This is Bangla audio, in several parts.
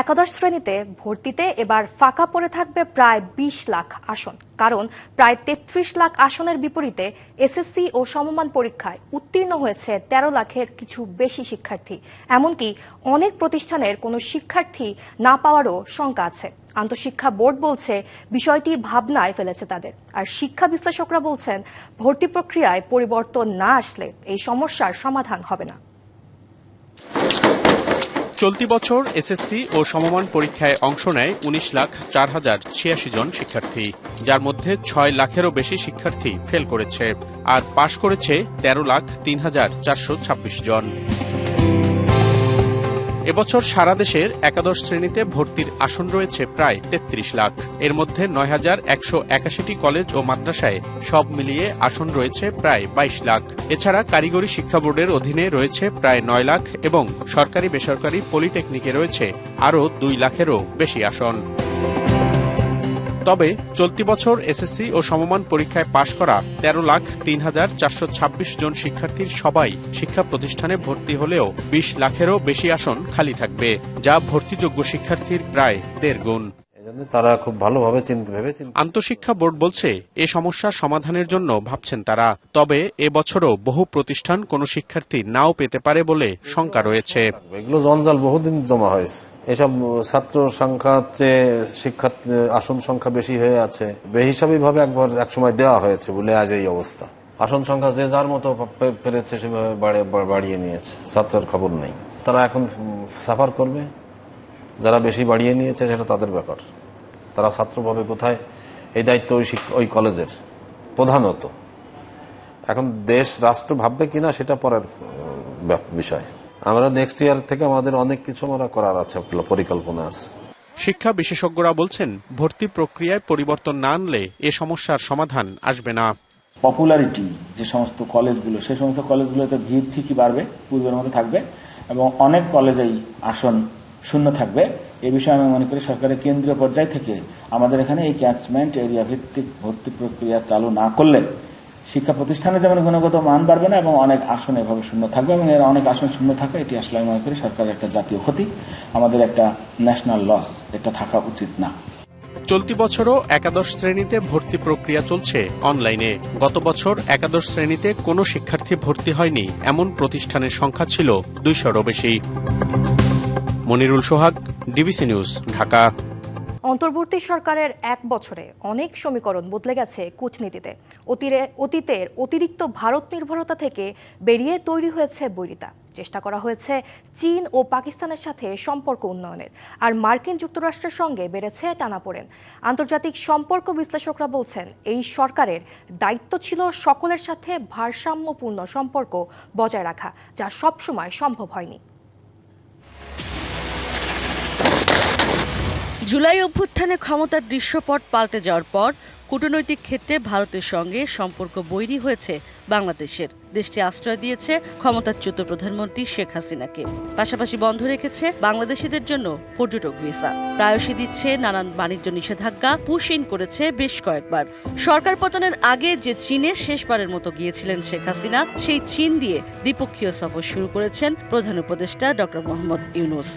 একাদশ শ্রেণীতে ভর্তিতে এবার ফাঁকা পড়ে থাকবে প্রায় বিশ লাখ আসন। কারণ প্রায় তেত্রিশ লাখ আসনের বিপরীতে এসএসসি ও সমমান পরীক্ষায় উত্তীর্ণ হয়েছে তেরো লাখের কিছু বেশি শিক্ষার্থী। এমনকি অনেক প্রতিষ্ঠানের কোনো শিক্ষার্থী না পাওয়ারও শঙ্কা আছে। আন্তঃশিক্ষা বোর্ড বলছে বিষয়টি ভাবনায় ফেলেছে তাদের। আর শিক্ষা বিশ্লেষকরা বলছেন, ভর্তি প্রক্রিয়ায় পরিবর্তন না আসলে এই সমস্যার সমাধান হবে না। চলতি বছর এসএসসি ও সমমান পরীক্ষায় অংশ নেয় উনিশ লাখ চার হাজার ছিয়াশি জন শিক্ষার্থী, যার মধ্যে ছয় লাখেরও বেশি শিক্ষার্থী ফেল করেছে, আর পাশ করেছে তেরো লাখ তিন হাজার চারশো ছাব্বিশ জন। এবছর সারা দেশের একাদশ শ্রেণীতে ভর্তির আসন রয়েছে প্রায় তেত্রিশ লাখ। এর মধ্যে নয় হাজার একশো একাশিটি কলেজ ও মাদ্রাসায় সব মিলিয়ে আসন রয়েছে প্রায় বাইশ লাখ। এছাড়া কারিগরি শিক্ষা বোর্ডের অধীনে রয়েছে প্রায় নয় লাখ এবং সরকারি বেসরকারি পলিটেকনিকে রয়েছে আরও দুই লাখেরও বেশি আসন। তবে চলতি বছর এসএসসি ও সমমান পরীক্ষায় পাশ করা তেরো লাখ তিন হাজার চারশো ছাব্বিশ জন শিক্ষার্থীর সবাই শিক্ষা প্রতিষ্ঠানে ভর্তি হলেও বিশ লাখেরও বেশি আসন খালি থাকবে যা ভর্তিযোগ্য শিক্ষার্থীর প্রায় দেড় গুণ। তারা খুব ভালোভাবে চিন্তা আন্তঃশিক্ষা বোর্ড বলছে এ সমস্যার সমাধানের জন্য ভাবছেন তারা তবে এ বছরও বহু প্রতিষ্ঠান কোনো শিক্ষার্থী নাও পেতে পারে বলে শঙ্কা রয়েছে। এগুলো জঞ্জাল বহুদিন জমা হয়েছে। এসব ছাত্র সংখ্যার চেয়ে শিক্ষার্থী আসন সংখ্যা বেশি হয়ে আছে। বেহিসাবি ভাবে একবার একসময় দেওয়া হয়েছে, বলে আজ এই অবস্থা। আসন সংখ্যা যে যার মতো পেরেছে সেভাবে বাড়িয়ে- নিয়েছে। ছাত্রের খবর নেই। তারা এখন সাফার করবে। যারা বেশি বাড়িয়ে নিয়েছে, সেটা তাদের ব্যাপার। তারা ছাত্রভাবে কোথায়? এই দায়িত্ব ওই ওই কলেজের। প্রধানত। এখন দেশ, রাষ্ট্র ভাববে কিনা, সেটা পরের বিষয়। আমরা নেক্সট ইয়ার থেকে আমাদের অনেক কিছু আমরা করার আছে পরিকল্পনা আছে। শিক্ষা বিশেষজ্ঞরা বলছেন ভর্তি প্রক্রিয়ায় পরিবর্তন না আনলে এ সমস্যার সমাধান আসবে না। পপুলারিটি যে সমস্ত কলেজগুলো সেই সমস্ত কলেজগুলোতে ভিড় ঠিকই বাড়বে পূর্বের মতো থাকবে এবং অনেক কলেজেই আসন শূন্য থাকবে। এ বিষয়ে আমি মনে করি সরকারের কেন্দ্রীয় পর্যায় থেকে আমাদের এখানে এই ক্যাচমেন্ট এরিয়া ভিত্তিক ভর্তি প্রক্রিয়া চালু না করলে শিক্ষা প্রতিষ্ঠানে যেমন গুণগত মান বাড়বে না এবং অনেক আসন এভাবে শূন্য থাকবে এবং এর অনেক আসন শূন্য থাকা, এটি আসলে আমি মনে করি সরকারের একটা জাতীয় ক্ষতি। আমাদের একটা ন্যাশনাল লস এটা থাকা উচিত না। চলতি বছরও একাদশ শ্রেণীতে ভর্তি প্রক্রিয়া চলছে অনলাইনে। গত বছর একাদশ শ্রেণীতে কোনো শিক্ষার্থী ভর্তি হয়নি, এমন প্রতিষ্ঠানের সংখ্যা ছিল দুইশোরও বেশি। Monirul Sohag, DBC news, Dhaka. অন্তর্বর্তী সরকারের এক বছরে অনেক সমীকরণ বদলে গেছে কূটনীতিতে। অতিরে, অতীতের অতিরিক্ত ভারত নির্ভরতা থেকে বেরিয়ে তৈরি হয়েছে বৈরিতা। চেষ্টা করা হয়েছে চীন ও পাকিস্তানের সাথে সম্পর্ক উন্নয়নের। আর মার্কিন যুক্তরাষ্ট্রের সঙ্গে বেড়েছে টানাপোড়েন। আন্তর্জাতিক সম্পর্ক বিশ্লেষকরা বলছেন, এই সরকারের দায়িত্ব ছিল সকলের সাথে ভারসাম্যপূর্ণ সম্পর্ক বজায় রাখা, যা সবসময় সম্ভব হয়নি। জুলাই অভ্যুত্থানে ক্ষমতার দৃশ্যপট পাল্টে যাওয়ার পর কূটনৈতিক ক্ষেত্রে ভারতের সঙ্গে সম্পর্ক বৈরি হয়েছে বাংলাদেশের। দেশটি আশ্রয় দিয়েছে ক্ষমতাচ্যুত প্রধানমন্ত্রী শেখ হাসিনাকে। পাশাপাশি বন্ধ রেখেছে বাংলাদেশিদের জন্য পর্যটক ভিসা। প্রায়শই দিচ্ছে নানান বাণিজ্য নিষেধাজ্ঞা পুশ ইন করেছে বেশ কয়েকবার। সরকার পতনের আগে যে চীনে শেষবারের মতো গিয়েছিলেন শেখ হাসিনা, সেই চীন দিয়ে দ্বিপক্ষীয় সফর শুরু করেছেন প্রধান উপদেষ্টা ডক্টর মোহাম্মদ ইউনুস।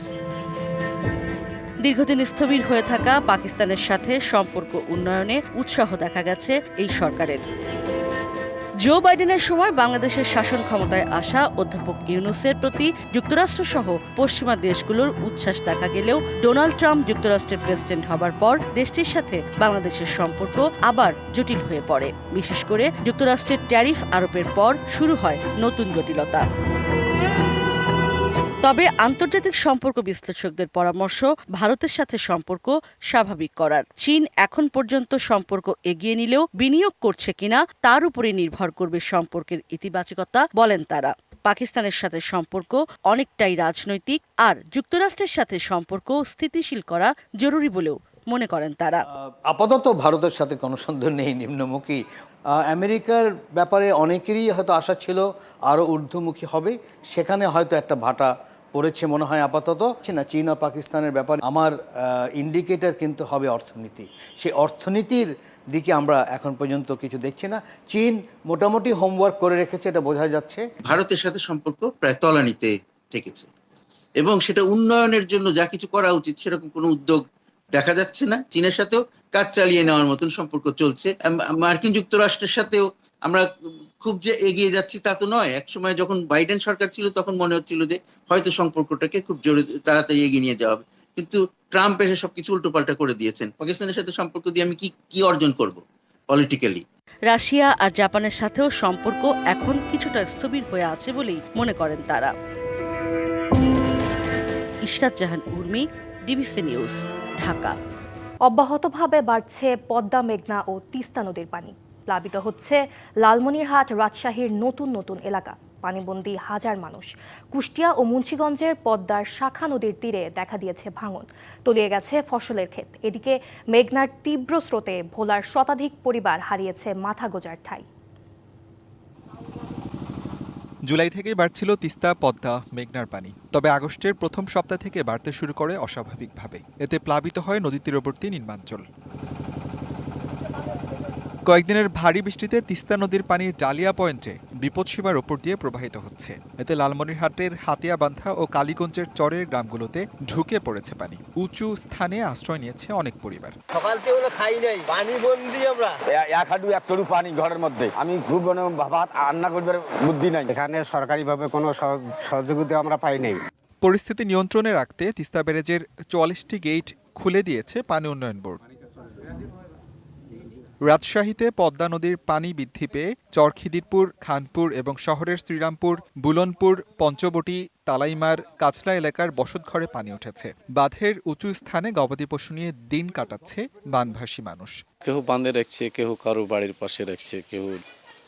দীর্ঘদিন স্থবির হয়ে থাকা পাকিস্তানের সাথে সম্পর্ক উন্নয়নে উৎসাহ দেখা গেছে এই সরকারের। জো বাইডেনের সময় বাংলাদেশের শাসন ক্ষমতায় আসা অধ্যাপক ইউনুসের প্রতি যুক্তরাষ্ট্র সহ পশ্চিমা দেশগুলোর উচ্ছ্বাস দেখা গেলেও ডোনাল্ড ট্রাম্প যুক্তরাষ্ট্রের প্রেসিডেন্ট হবার পর দেশটির সাথে বাংলাদেশের সম্পর্ক আবার জটিল হয়ে পড়ে। বিশেষ করে যুক্তরাষ্ট্রের ট্যারিফ আরোপের পর শুরু হয় নতুন জটিলতা। তবে আন্তর্জাতিক সম্পর্ক বিশ্লেষকদের পরামর্শ, ভারতের সাথে সম্পর্ক স্বাভাবিক করার। চীন এখন পর্যন্ত সম্পর্ক এগিয়ে নিলেও বিনিয়োগ করছে কিনা, তার উপরে নির্ভর করবে সম্পর্কের ইতিবাচকতা, বলেন তারা। পাকিস্তানের সাথে সম্পর্ক অনেকটাই রাজনৈতিক আর যুক্তরাষ্ট্রের সাথে সম্পর্ক স্থিতিশীল করা জরুরি বলেও মনে করেন তারা। আপাতত ভারতের সাথে কোনো সন্দেহ নেই নিম্নমুখী। আমেরিকার ব্যাপারে অনেকেরই হয়তো আশা ছিল আরও ঊর্ধ্বমুখী হবে, সেখানে হয়তো একটা ভাটা পড়েছে মনে হয় আপাতত। না, চীন ও পাকিস্তানের ব্যাপারে আমার ইন্ডিকেটার কিন্তু হবে অর্থনীতি। সেই অর্থনীতির দিকে আমরা এখন পর্যন্ত কিছু দেখছি না। চীন মোটামুটি হোমওয়ার্ক করে রেখেছে, এটা বোঝা যাচ্ছে। ভারতের সাথে সম্পর্ক প্রায় তলানিতে ঠেকেছে। এবং সেটা উন্নয়নের জন্য যা কিছু করা উচিত, সেরকম কোনো উদ্যোগ দেখা যাচ্ছে না। চীনের সাথেও কাজ চালিয়ে নেওয়ার মতন সম্পর্ক চলছে। মার্কিন যুক্তরাষ্ট্রের সাথেও আমরা খুব যে এগিয়ে যাচ্ছি তা তো নয়। একসময় যখন বাইডেন সরকার ছিল তখন মনে হচ্ছিল যে হয়তো সম্পর্কটাকে খুব জোরে তাড়াতাড়ি এগিয়ে নিয়ে যাওয়া হবে। কিন্তু ট্রাম্প এসে সবকিছু উল্টোপাল্টা করে দিয়েছেন। পাকিস্তানের সাথে সম্পর্ক দিয়ে আমি কি কি অর্জন করব পলিটিক্যালি রাশিয়া আর জাপানের সাথেও সম্পর্ক এখন কিছুটা স্থবির হয়ে আছে বলেই মনে করেন তারা। Ishrat Jahan Urmi DBC news Dhaka. অব্যাহতভাবে বাড়ছে পদ্মা মেঘনা ও তিস্তা নদীর পানি। প্লাবিত হচ্ছে লালমনিরহাট রাজশাহীর নতুন নতুন এলাকা। পানিবন্দী হাজার মানুষ। কুষ্টিয়া ও মুন্সীগঞ্জের পদ্মার শাখা নদীর তীরে দেখা দিয়েছে ভাঙন। তলিয়ে গেছে ফসলের ক্ষেত। এদিকে মেঘনার তীব্র স্রোতে ভোলার শতাধিক পরিবার হারিয়েছে মাথা গোজার ঠাই। জুলাই থেকেই বাড়ছিল তিস্তা, পদ্মা, মেঘনার পানি। তবে আগস্টের প্রথম সপ্তাহ থেকে বাড়তে শুরু করে অস্বাভাবিকভাবে। এতে প্লাবিত হয় নদী তীরবর্তী নির্মাঞ্চল কয়েকদিনের ভারী বৃষ্টিতে তিস্তা নদীর পানি ডালিয়া পয়েন্টে বিপদসীমার ওপর দিয়ে প্রবাহিত হচ্ছে। এতে লালমনিরহাটের হাতিয়াবান্ধা ও কালীগঞ্জের চরের গ্রামগুলোতে ঢুকে পড়েছে পানি। উঁচু স্থানে আশ্রয় নিয়েছে অনেক পরিবার। সকাল থেকে খাই নাই পানি বন্দি আমরা। এক হাঁটু এক চড়ু পানি ঘরের মধ্যে। আমি খুব মানে ভাত রান্না করবার বুদ্ধি নাই। এখানে সরকারিভাবে কোনো সহযোগিতা আমরা পাই নাই। পরিস্থিতি নিয়ন্ত্রণে রাখতে তিস্তা ব্যারেজের চুয়াল্লিশটি গেট খুলে দিয়েছে পানি উন্নয়ন বোর্ড। রাজশাহীতে পদ্মা নদীর পানি বৃদ্ধি পেয়ে চরখিদিরপুর, খানপুর এবং শহরের শ্রীরামপুর, বুলনপুর, পঞ্চবটি, তালাইমার কাছলা এলাকার বসতঘরে পানি উঠেছে। বাঁধের উঁচু স্থানে গবাদি পশু নিয়ে দিন কাটাচ্ছে বানভাসী মানুষ। কেউ বাঁধে রাখছে, কেউ কারও বাড়ির পাশে রাখছে, কেউ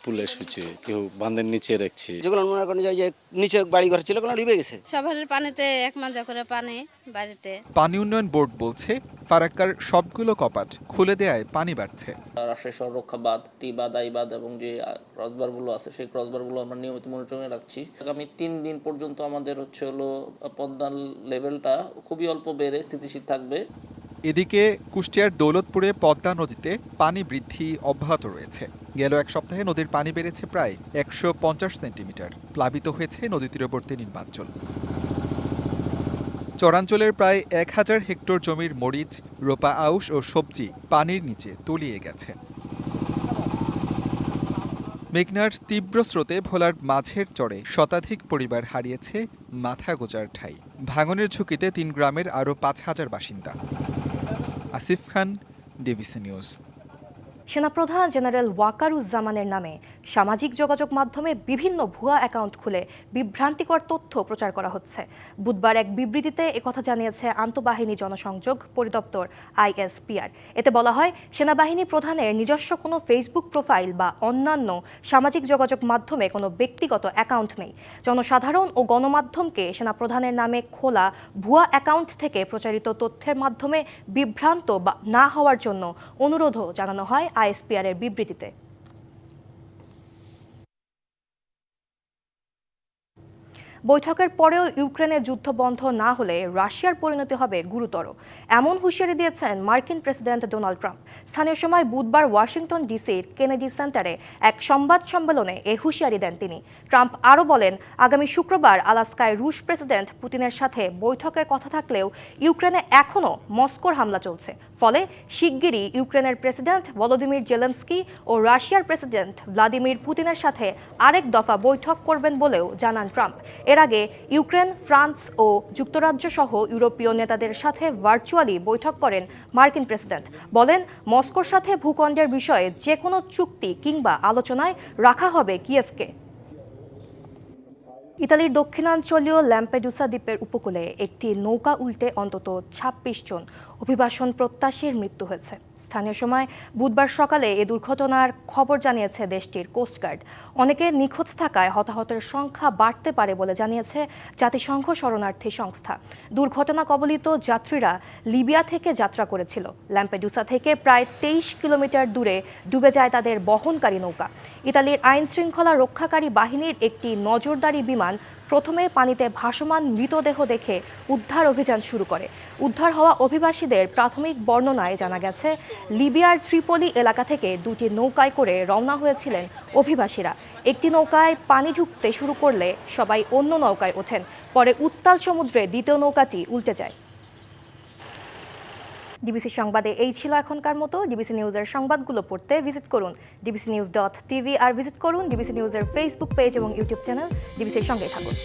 পুলে শুচ্ছে কেউ বাঁধের নিচে রাখছে। যেগুলো মনে করেন যে নিচে বাড়ি ঘর ছিল ওগুলো ডুবে গেছে? সবার পানিতে এক মাজা করে পানি বাড়িতে। পানি উন্নয়ন বোর্ড বলছে ফারাক্কার সবগুলো কপাট খুলে দেয়ায় পানি বাড়ছে। রাষ্ট্রের সংরক্ষা বাঁধ টি বাঁধ আই বাঁধ এবং যে ক্রসবারগুলো আছে সেই ক্রসবারগুলো আমরা নিয়মিত মনিটরিংয়ে রাখছি। আগামী তিন দিন পর্যন্ত আমাদের হচ্ছে হলো পদ্মার লেভেলটা খুবই অল্প বেড়ে স্থিতিশীল থাকবে। এদিকে কুষ্টিয়ার দৌলতপুরে পদ্মা নদীতে পানি বৃদ্ধি অব্যাহত রয়েছে। গেল এক সপ্তাহে নদীর পানি বেড়েছে প্রায় একশো পঞ্চাশ সেন্টিমিটার। প্লাবিত হয়েছে নদী তীরবর্তী নির্মাঞ্চল চরাঞ্চলের প্রায় এক হাজার হেক্টর জমির মরিচ, রোপা আউশ ও সবজি পানির নিচে তলিয়ে গেছে। মেঘনার তীব্র স্রোতে ভোলার মাঝের চরে শতাধিক পরিবার হারিয়েছে মাথা গোজার ঠাই। ভাঙনের ঝুঁকিতে তিন গ্রামের আরও পাঁচ হাজার বাসিন্দা। Asif Khan DBC news. সেনাপ্রধান জেনারেল ওয়াকারুজ্জামানের নামে সামাজিক যোগাযোগ মাধ্যমে বিভিন্ন ভুয়া অ্যাকাউন্ট খুলে বিভ্রান্তিকর তথ্য প্রচার করা হচ্ছে। বুধবার এক বিবৃতিতে একথা জানিয়েছে আন্তঃবাহিনী জনসংযোগ পরিদপ্তর আইএসপিআর। এতে বলা হয়, সেনাবাহিনী প্রধানের নিজস্ব কোনো ফেসবুক প্রোফাইল বা অন্যান্য সামাজিক যোগাযোগ মাধ্যমে কোনো ব্যক্তিগত অ্যাকাউন্ট নেই। জনসাধারণ ও গণমাধ্যমকে সেনাপ্রধানের নামে খোলা ভুয়া অ্যাকাউন্ট থেকে প্রচারিত তথ্যের মাধ্যমে বিভ্রান্ত বা না হওয়ার জন্য অনুরোধও জানানো হয় আইএসপিআর এর বিবৃতিতে। বৈঠকের পরেও ইউক্রেনের যুদ্ধ বন্ধ না হলে রাশিয়ার পরিণতি হবে গুরুতর। এমন হুঁশিয়ারি দিয়েছেন মার্কিন প্রেসিডেন্ট ডোনাল্ড ট্রাম্প। স্থানীয় সময় বুধবার ওয়াশিংটন ডিসির কেনেডি সেন্টারে এক সংবাদ সম্মেলনে এ হুঁশিয়ারি দেন তিনি। ট্রাম্প আরও বলেন, আগামী শুক্রবার আলাস্কায় রুশ প্রেসিডেন্ট পুতিনের সাথে বৈঠকের কথা থাকলেও ইউক্রেনে এখনও মস্কোর হামলা চলছে। ফলে শিগগিরই ইউক্রেনের প্রেসিডেন্ট ভলোদিমির জেলেন্সকি ও রাশিয়ার প্রেসিডেন্ট ভ্লাদিমির পুতিনের সাথে আরেক দফা বৈঠক করবেন বলেও জানান ট্রাম্প। এর আগে ইউক্রেন, ফ্রান্স ও যুক্তরাজ্য সহ ইউরোপীয় নেতাদের সাথে ভার্চুয়ালি বৈঠক করেন মার্কিন প্রেসিডেন্ট। বলেন, মস্কোর সাথে ভূখণ্ডের বিষয়ে যে কোনো চুক্তি কিংবা আলোচনায় রাখা হবে কিয়েভকে। ইতালির দক্ষিণাঞ্চলীয় ল্যাম্পেডুসা দ্বীপের উপকূলে একটি নৌকা উল্টে অন্তত ছাব্বিশ জন অভিবাসন প্রত্যাশীর মৃত্যু হয়েছে। স্থানীয় সময় বুধবার সকালে এ দুর্ঘটনার খবর জানিয়েছে দেশটির কোস্টগার্ড অনেকে নিখোঁজ থাকায় হতাহতের সংখ্যা বাড়তে পারে বলে জানিয়েছে জাতিসংঘ শরণার্থী সংস্থা। দুর্ঘটনা কবলিত যাত্রীরা লিবিয়া থেকে যাত্রা করেছিল। ল্যাম্পেডুসা থেকে প্রায় তেইশ কিলোমিটার দূরে ডুবে যায় তাদের বহনকারী নৌকা। ইতালির আইন শৃঙ্খলা রক্ষাকারী বাহিনীর একটি নজরদারি বিমান প্রথমে পানিতে ভাসমান মৃতদেহ দেখে উদ্ধার অভিযান শুরু করে। উদ্ধার হওয়া অভিবাসীদের প্রাথমিক বর্ণনায় জানা গেছে, লিবিয়ার ত্রিপলি এলাকা থেকে দুটি নৌকায় করে রওনা হয়েছিলেন অভিবাসীরা। একটি নৌকায় পানি ঢুকতে শুরু করলে সবাই অন্য নৌকায় ওঠেন, পরে উত্তাল সমুদ্রে দ্বিতীয় নৌকাটি উল্টে যায়। ডিবিসি সংবাদে এই ছিল এখনকার মতো। ডিবিসি নিউজের সংবাদগুলো পড়তে ভিজিট করুন ডিবিসি নিউজ ডট টিভি আর ভিজিট করুন ডিবিসি নিউজের ফেসবুক পেজ এবং ইউটিউব চ্যানেল ডিবিসির সঙ্গে থাকুন।